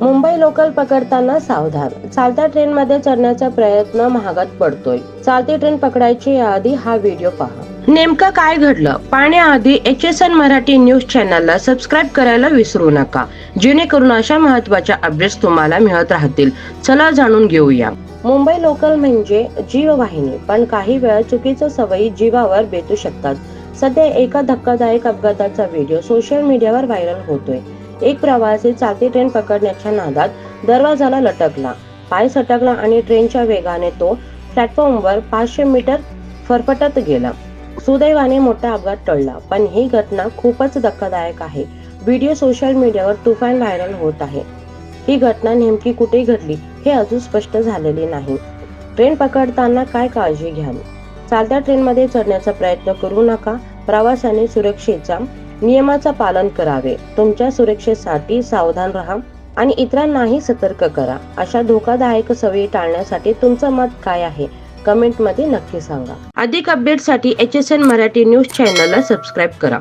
Mumbai local पकडताना सावधान. चालत्या ट्रेनमध्ये चढण्याचा प्रयत्न महागात पडतोय. चालती ट्रेन पकडायची याआधी हा व्हिडिओ पहा. नेमकं काय घडलं? पाहण्याआधी H S N Marathi news चॅनलला सबस्क्राईब करायला विसरू नका. जेणेकरून अशा महत्त्वाच्या अपडेट्स तुम्हाला मिळत राहतील. चला जाणून घेऊया. मुंबई लोकल म्हणजे जीववाहिनी पण काही वेळा चुकीच्या सवयी जीवावर बेतू शकतात. सध्या एका धक्कादायक अपघाताचा व्हिडिओ सोशल मीडियावर व्हायरल होतोय. एक प्रवासी चालती ट्रेन पकडण्याच्या नादात दरवाजाला लटकला. पाय सटकला आणि ट्रेनच्या वेगाने तो प्लॅटफॉर्मवर पाचशे मीटर फरफटत गेला. सुदैवाने मोठा अपघात टळला पण ही घटना खूपच धक्कादायक आहे. व्हिडिओ सोशल मीडियावर तुफान व्हायरल होत आहे. ही घटना नेमकी कुठे घडली हे अजून स्पष्ट झालेले नाही. ट्रेन पकडताना काय काळजी घ्यावी? चालत्या ट्रेनमध्ये चढण्याचा प्रयत्न करू नका. प्रवाशाने सुरक्षेचा नियमाचं पालन करावे. तुमच्या सुरक्षेसाठी सावधान राहा आणि इतरांनाही सतर्क करा. अशा धोकादायक सवयी टाळण्यासाठी तुमचं मत काय आहे? कमेंटमध्ये नक्की सांगा. अधिक अपडेटसाठी H S N Marathi news चॅनलला सबस्क्राईब करा.